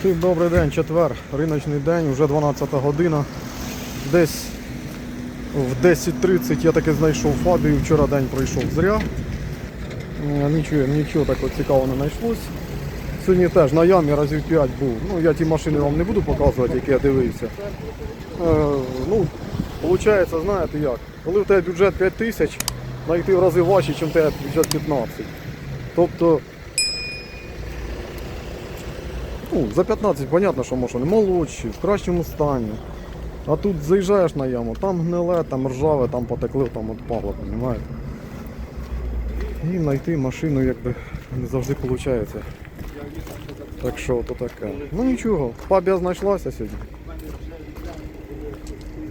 Всім добрий день, четвер, риночний день, вже 12 година. Десь в 10.30 я таки знайшов Фабію, вчора день пройшов зря. Е, Нічого, нічого такого цікавого не знайшлось. Сьогодні теж на ямі разів 5 був. Ну, я ті машини вам не буду показувати, які я дивився. Е, ну, виходить, знаєте як, коли в тебе бюджет 5 тисяч, знайти в рази важче, ніж в тебе бюджет 15. Тобто Ну, за 15, понятно, що машини молодші, в кращому стані. А тут заїжджаєш на яму, там гниле, там ржаве, там потекли, там відпало, розумієте? І знайти машину якби не завжди виходить. Так що то таке. Ну нічого, пабія знайшлася сьогодні.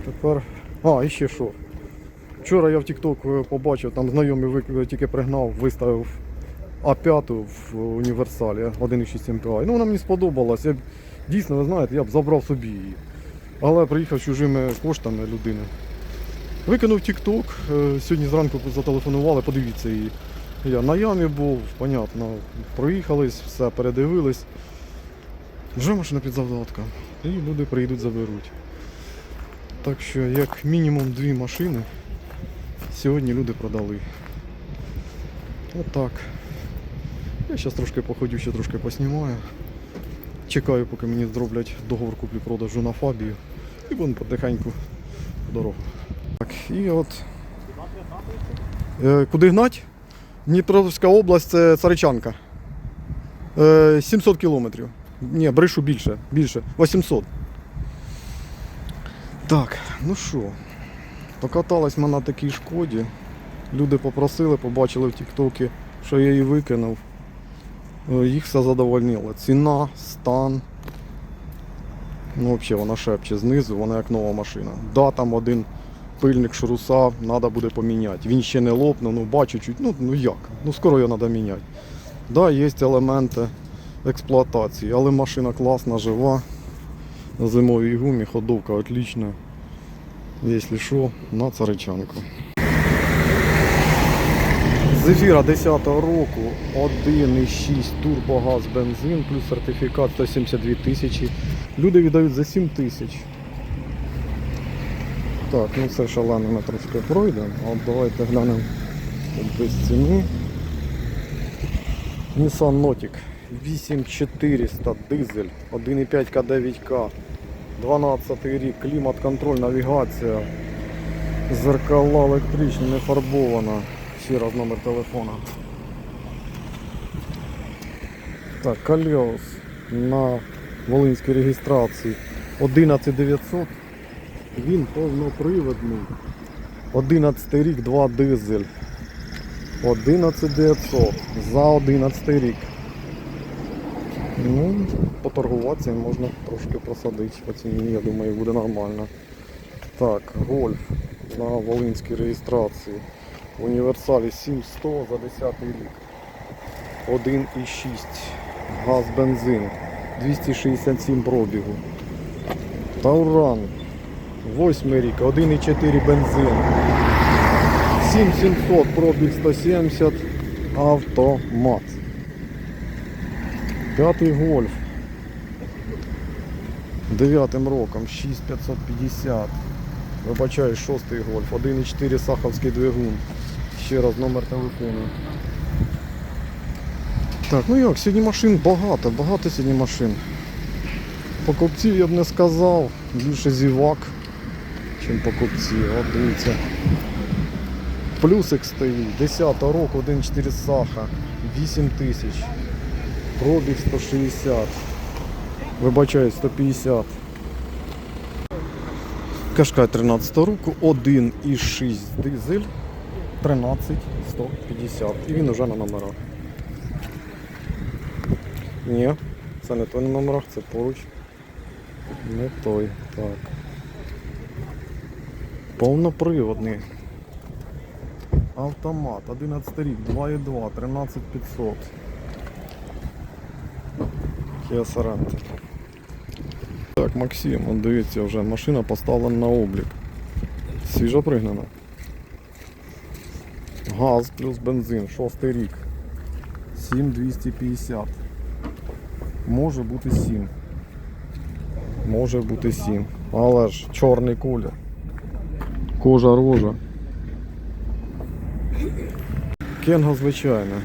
Тепер. А, і ще що. Вчора я в TikTok побачив, там знайомий тільки пригнав, виставив а5 в універсалі 1,6 MPI. Ну вона мені сподобалась. Дійсно, ви знаєте, я б забрав собі її. Але приїхав чужими коштами людини. Викинув TikTok, е, сьогодні зранку зателефонували, подивіться її. Я на ямі був, понятно, проїхались, все передивились. Вже машина під завдатком. І люди прийдуть, заберуть. Так що, як мінімум дві машини сьогодні люди продали. Отак. Я зараз трошки походю, ще трошки поснімаю. Чекаю, поки мені зроблять договор куплі-продажу на Фабію. І будемо потихеньку в дорогу. Так, і от. Е, куди гнать? Дніпровська область це Царичанка. Е, 700 кілометрів. Ні, брешу більше. Більше. 800. Так, ну що. Покаталась ми на такій шкоді. Люди попросили, побачили в Тіктокі, що я її викинув. Е, Їх все задовольнило. Ціна, стан. Ну, взагалі вона шепче знизу, вона як нова машина. Да, там один пильник шруса треба буде поміняти. Він ще не лопнув, ну бачу чуть, ну, ну як? Ну скоро його треба міняти. Да, є елементи експлуатації, але машина класна, жива. На зимовій гумі, ходовка отлічна. Якщо що, на царичанку. Зефіра 10-го року 1,6 турбогаз бензин плюс сертифікат 172 тисячі. Люди віддають за 7 тисяч. Так, ну це шалено ми трошки пройдемо. От давайте глянемо без ціни. Nissan Notic 8400 дизель, 1,5 К9К, 12 рік, клімат-контроль, навігація, зеркала електричні, не фарбована. Ще раз номер телефона. Так, колес на волинській реєстрації 11900. Він повноприводний. 11 рік, 2 дизель. 11900 за 11 рік. Ну, поторгуватися можна трошки просадити по ціні, я думаю, буде нормально. Так, гольф на волинській реєстрації. В універсалі 7100 за 10 рік. 1,6 газ бензин. 267 пробігу. Тауран. 8 рік, 1,4 бензин. 7700 пробіг 170 автомат. П'ятий гольф. Дев'ятим роком 6550. Вибачаю, шостий гольф, 1,4 саховський двигун. Ще раз номер телефону. Так, ну як, сьогодні машин багато, багато сьогодні машин. Покупців я б не сказав, більше зівак, ніж покупців. От дивіться. Плюсик стоїть, 10 року, 1,4 саха, 8 тисяч. Пробіг 160. Вибачаю, 150. Кашкай 13 року, 1,6 дизель, 13 150. І він уже на номерах. Ні, це не той на номерах, це поруч. Не той. Так. Повноприводний. Автомат, 11 рік, 2,2, 13500. Kia Sorento. Так, Максим, дивіться, вже машина поставлена на облік. Свіжо пригнана. Газ плюс бензин, шостий рік. 7250. Може бути 7. Може бути 7. Але ж чорний колір. Кожа рожа. Кенга звичайна.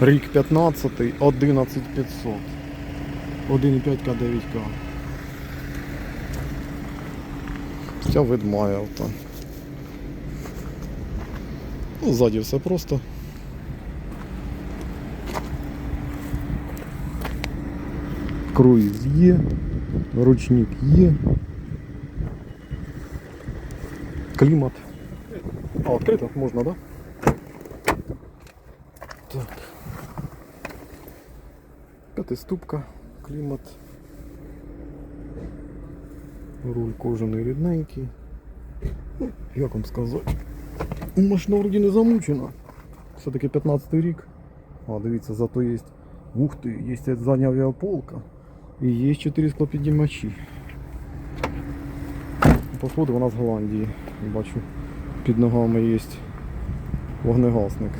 Рік 15, 11500. 1,5 к 9К. Ця вид має авто. Ну, ззаді все просто. Круїз є, ручник є. Клімат. А, відкрито? Можна? Да? Так. П'ятиступка, клімат. Руль кожаний рідненький. Як вам сказати? Машина вроді не замучена. Все-таки 15 рік. А, дивіться, зато є. Ух ти, є задня авіаполка. І є 4 склопідіймачі. Походу вона з Голландії. Бачу, під ногами є вогнегасник.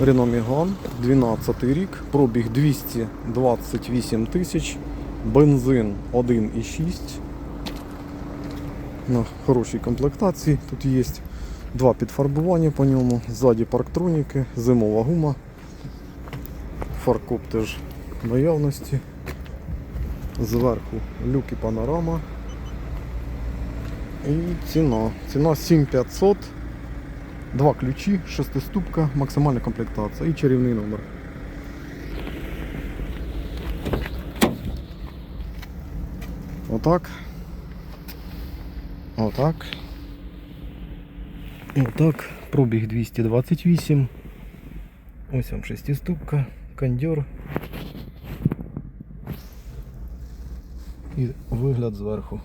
Renault Megane, 12 рік, пробіг 228 тисяч, бензин 1,6 на хорошій комплектації. Тут є два підфарбування по ньому, ззаді парктроніки, зимова гума, фаркоп теж в наявності, зверху люк і панорама. І ціна. Ціна 7500. Два ключі, шестиступка, максимальна комплектація і чарівний номер. Отак. Отак. Отак. Пробіг 228. Ось вам шестиступка, кондьор. І вигляд зверху.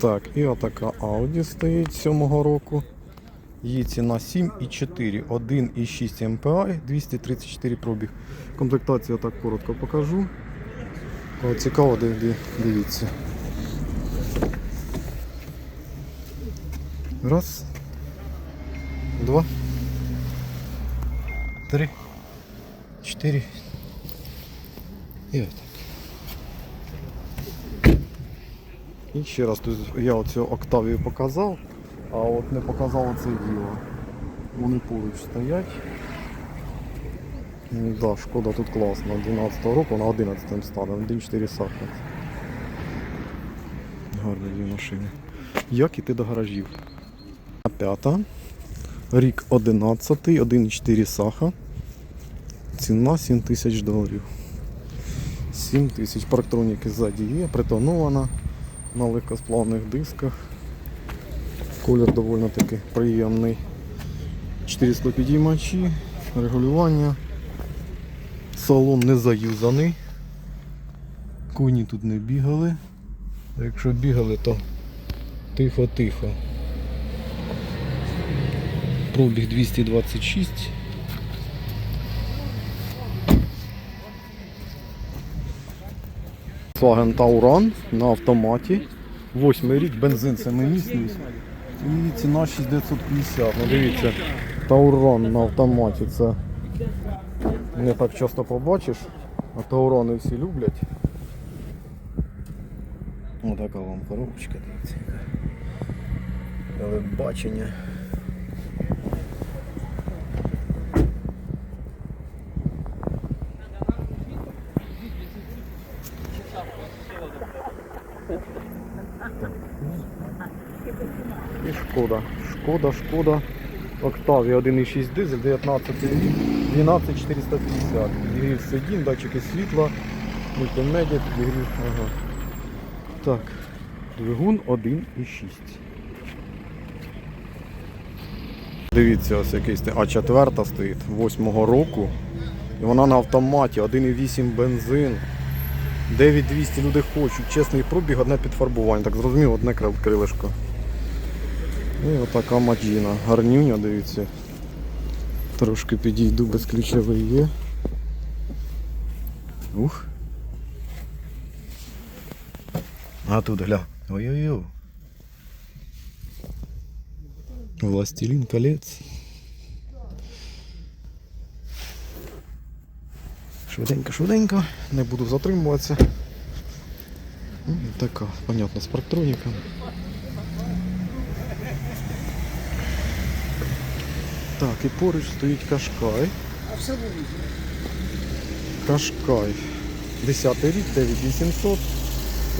Так, і отака Audi стоїть 7-го року. Її ціна 7,4, 1,6 MPI, 234 пробіг. Комплектацію так коротко покажу. Цікаво, див- дивіться. Раз. Два. Три. Чотири. І отак. І ще раз тут я оцю Октавію показав, а от не показав оце діло. Вони поруч стоять. Ну, да, шкода тут класна. 12 року на 11 стане, 1.4 сахар. Гарні дві машини. Як іти до гаражів? П'ята. Рік 11, 1.4 саха. Ціна 7 тисяч доларів. 7 тисяч. Парктроніки ззаді є, притонована на легкосплавних дисках. Колір доволі таки приємний. 400 підіймачі, регулювання. Салон не заюзаний. Коні тут не бігали. Якщо бігали, то тихо-тихо. Пробіг 226. Volkswagen Tauran на автоматі. Восьмий рік, бензин семимісний. І ціна 6950. Ну дивіться, таурон на автоматі це не так часто побачиш, а таурони всі люблять. Отака вам коробочка, дивіться. Телебачення. І шкода. Шкода, шкода. Октаві 1,6 дизель, 19 рік, 12450. Підігрів сидінь, датчики світла, мультимедіа, підігрів. Ага. Так, двигун 1,6. Дивіться, ось якийсь А4 стоїть 8-го року. І вона на автоматі, 1,8 бензин. 9200 люди хочуть, чесний пробіг, одне підфарбування. Так зрозумів, одне крил- крилишко. І отака маджіна. Гарнюня, дивіться. Трошки підійду, безключовий є. Ух. А тут гля. Ой-ой-ой. Властелин колец. Швиденько, швиденько, не буду затримуватися. Ну, Така, понятно, з парктроніком. Так, і поруч стоїть Кашкай. Кашкай. 10 рік, 9800.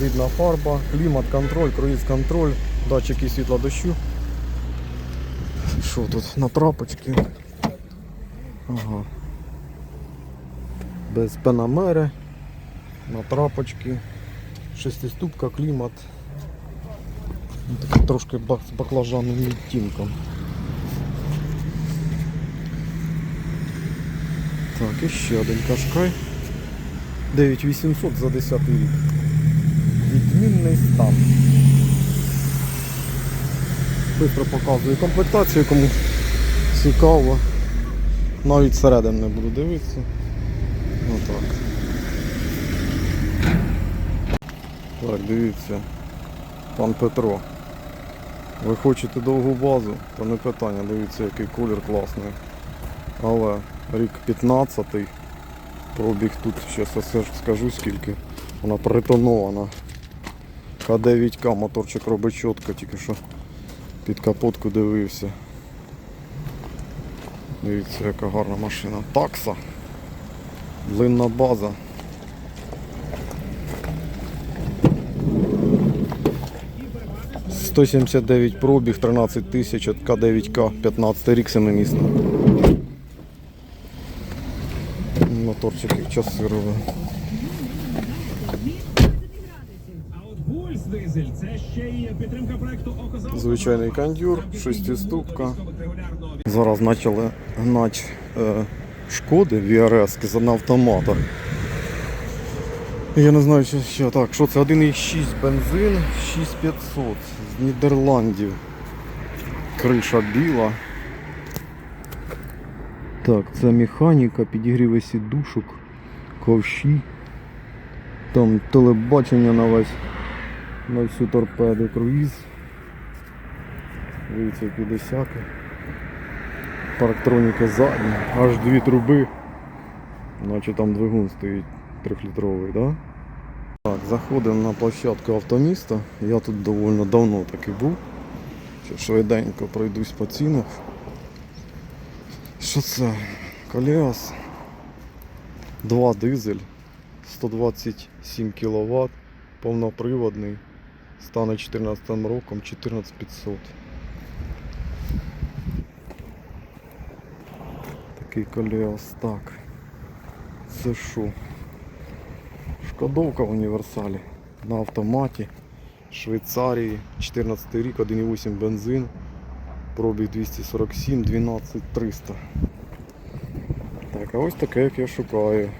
Рідна фарба, клімат, контроль, круїз контроль, датчики світла дощу. Що тут на трапочки? Ага. Без пенамери. На трапочки. Шестиступка, клімат. Ну, Такий трошки бак- з баклажанним відтінком. Так, і ще один кашкай. 9800 за 10 рік. Відмінний стан. Бистро показую комплектацію, кому цікаво. Навіть середин не буду дивитися. Отак. Так, дивіться. Пан Петро. Ви хочете довгу базу, то не питання, дивіться, який колір класний. Але рік 15-й. Пробіг тут, зараз скажу скільки. Вона притонована. К9К моторчик робить чітко, тільки що під капотку дивився. Дивіться, яка гарна машина. Такса. Длинна база. Сто сімдесят дев'ять пробіг, 13 тисяч от К9К, 15 рік семимісний. Моторчик як часи робить. А от Пульс дизель це ще й підтримка проекту «Око за Звичайний кондюр, шестиступка. Зараз почали гнати е, шкоди VRS на автоматах. Я не знаю, що, що так, що це 1,6 бензин, 6500 з Нідерландів. Криша біла. Так, це механіка, підігріви сідушок, ковші. Там телебачення на весь на всю торпеду круїз. Дивіться, які десяки. Парктроніки задні, аж дві труби. Наче там двигун стоїть трьохлітровий, да? Так, заходимо на площадку автоміста. Я тут доволі давно таки був. Швиденько пройдусь по цінах. Що це? Коліас. 2 дизель, 127 кВт, повноприводний. Стане 14 роком 14500. Такий колеос. Так. Це що? Шкодовка в універсалі. На автоматі. Швейцарії. 14 рік, 1,8 бензин. Пробіг 247, 12 300. Так, а ось таке, як я шукаю.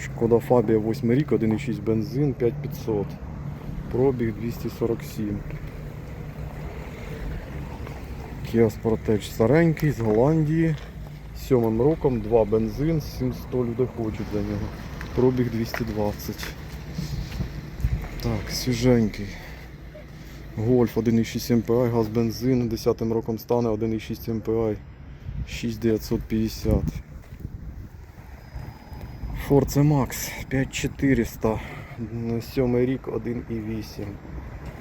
Шкода Фабія 8 рік, 1,6 бензин, 5500. Пробіг 247. Kia Sportage старенький з Голландії. Сьомим роком, 2 бензин, 700 людей хочуть за нього. Пробіг 220. Так, свіженький. Гольф 1,6 MPI, газ бензин, 10 роком стане 1,6 MPI. 6950. Forza Max 5400. На сьомий рік 1,8.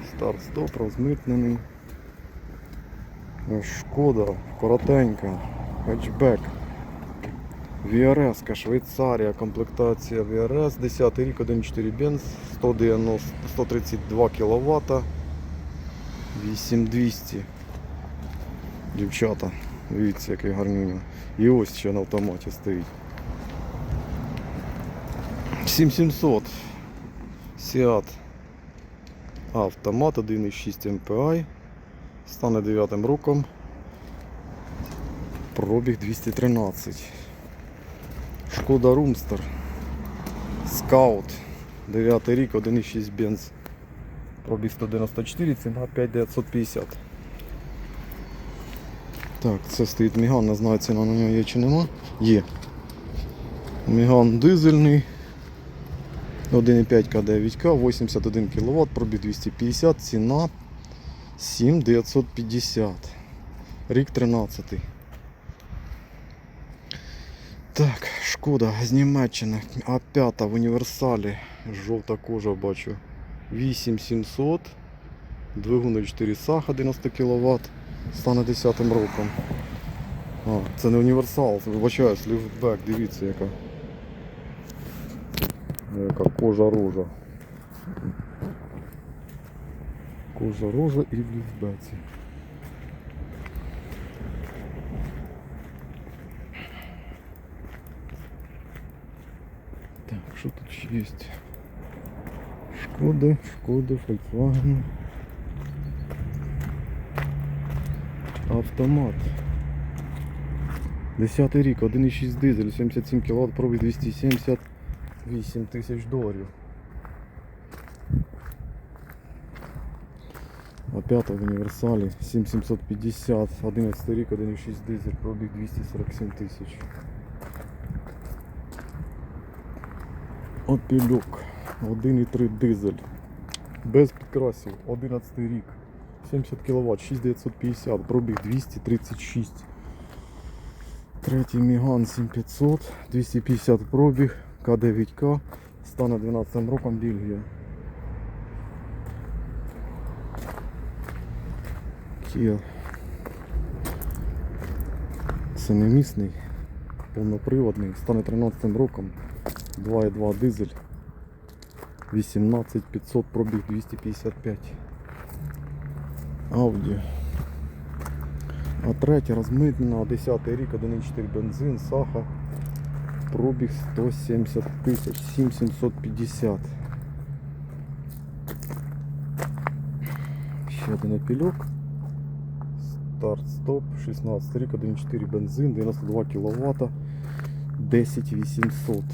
Старт-стоп, розмитнений. Шкода, коротенька, хетчбек. VRS, Швейцарія, комплектація VRS, 10 рік, 1.4 бенз, 190, 132 кВт, 8200. Дівчата, дивіться, який гарнюня. І ось ще на автоматі стоїть. 7700. Seat Автомат 1.6 MPI. Стане 9 роком. Пробіг 213. Шкода Румстер. Скаут. 9 рік, 1.6 бенз. Пробіг 194, ціна 5950. Так, це стоїть Міган, не знаю, ціна на нього є чи нема. Є. Міган дизельний. 1,5 К9К, 81 кВт, пробіг 250, ціна 7950. Рік 13. Так, шкода з Німеччини. А5 в універсалі. Жовта кожа бачу. 8700. Двигун 4 сах 11 кВт. Стане 10 роком. А, це не універсал, це вибачаюсь, ліфтбек, дивіться яка. Яка кожа рожа. Кожа рожа і в ліфтбеці. Так, що тут ще є? Шкода, Шкода, Volkswagen. Автомат. 10 рік, 1,6 дизель, 77 кВт, пробіг 278 тисяч доларів. Опята в універсалі 7750, 11 рік, 1,6 дизель, пробіг 247 тисяч. Опілюк 1,3 дизель. Без підкрасів, 11 рік. 70 кВт, 6950, пробіг 236. Третій Міган 7500, 250 пробіг, К9К, стане 12 роком Бельгія. Kia. Семимісний, повноприводний, стане 13 роком, 2,2 дизель, 18500 пробіг 255. Audi. А третя розмитнена, 10 рік, 1,4 бензин, саха, пробіг 170 тисяч, 7750. Ще один опільок. Старт-стоп, 16 рік, 1,4 бензин, 92 кВт, 10800.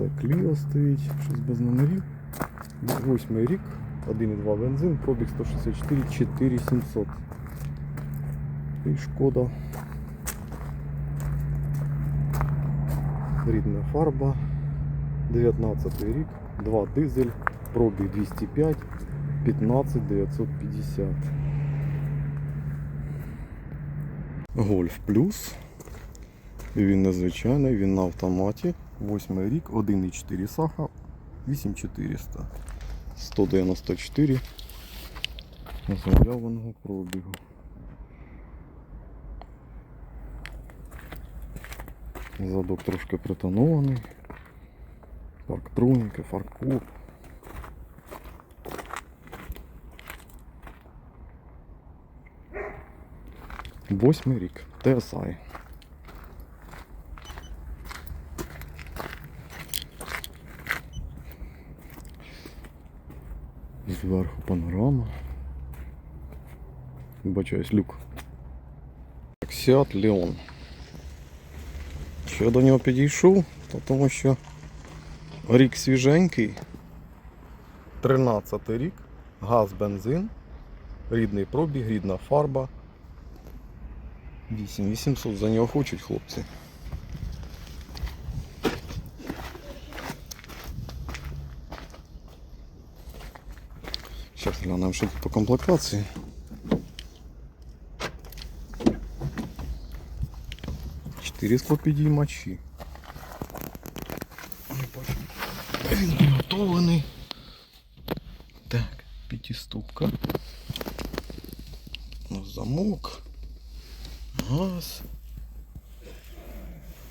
Це Clio стоїть, щось без номерів. 8 рік, 1,2 бензин, пробіг 164, 4700. І шкода. Рідна фарба. 19 рік, 2 дизель, пробіг 205, 15 950. Гольф плюс. Він незвичайний, він на автоматі. 8 рік, 1,4 саха, 8400. 194 заявленого пробігу. Задок трошки притонований. Парктроніки, фаркоп. Восьмий рік. TSI. Зверху панорама. Бачаюсь люк. Seat Leon. Що я до нього підійшов, то тому що рік свіженький. 13 рік, газ, бензин, рідний пробіг, рідна фарба. 8800 за нього хочуть хлопці. глянемо, що тут по комплектації. Чотири склопідіймачі. Він підготовлений. Так, п'ятиступка. Ну, Замок. Газ.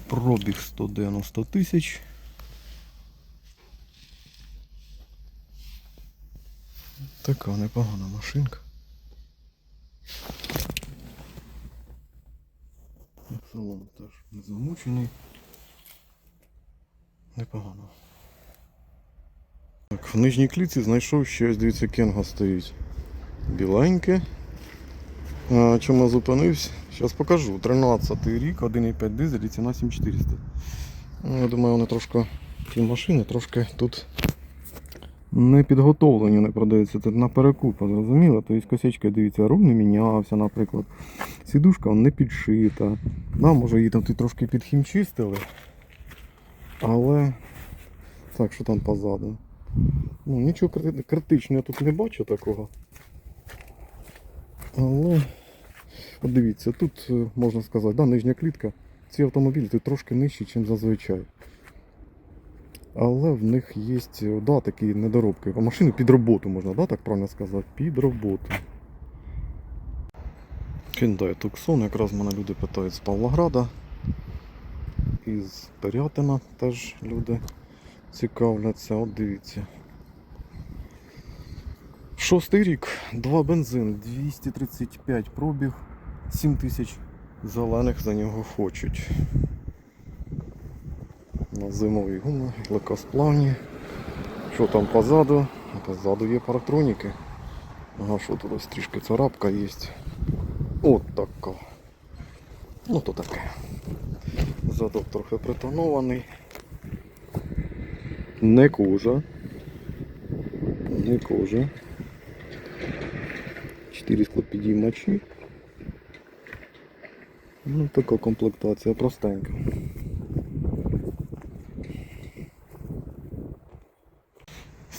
Пробіг 190 тисяч. Така непогана машинка. Салон теж не замучений. Непогано. Так, в нижній кліці знайшов ще дивіться кенга стоїть. Біленьке. Чому зупинився? Зараз покажу. 13 рік, 1,5 дизель ціна 7400. Ну, я думаю, вони трошки ці машини трошки тут не підготовлені, не продаються. Тут на перекуп, зрозуміло. Тобто косячка, дивіться, руль не мінявся, наприклад. Сідушка не підшита. Да, може її там трошки підхімчистили. Але так, що там позаду. Ну, нічого критичного я тут не бачу такого. Але От дивіться, тут е, можна сказати, да, нижня клітка. Ці автомобілі тут трошки нижчі, ніж зазвичай. Але в них є е, да, такі недоробки. А машини під роботу можна, да, так правильно сказати? Під роботу. Hyundai Tucson, якраз мене люди питають з Павлограда. Із Пирятина теж люди цікавляться. От дивіться. Шостий рік, два бензин, 235 пробіг, 7 тисяч зелених за нього хочуть. На зимовій гумі, легкосплавні. Що там позаду? Позаду є парктроніки. Ага, що тут ось трішки царапка є. От така. Ну то таке. Задок трохи притонований. Не кожа. Не кожа. Чотири склопідіймачі. Ну, така комплектація простенька.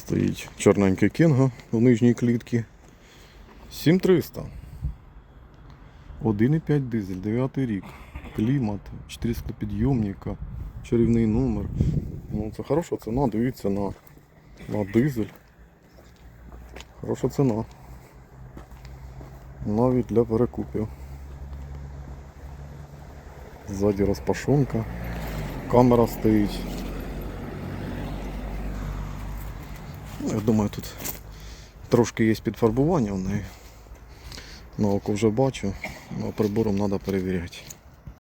Стоїть чорненький кінго в нижній клітці. 7300. 1,5 дизель, 9 рік. Клімат, 4 склопідйомника, чарівний номер. Ну, це хороша ціна, дивіться на, на дизель. Хороша ціна. Навіть для перекупів. Ззаді розпашонка. Камера стоїть. Ну, я думаю, тут трошки є підфарбування в неї. На око вже бачу, але прибором треба перевіряти.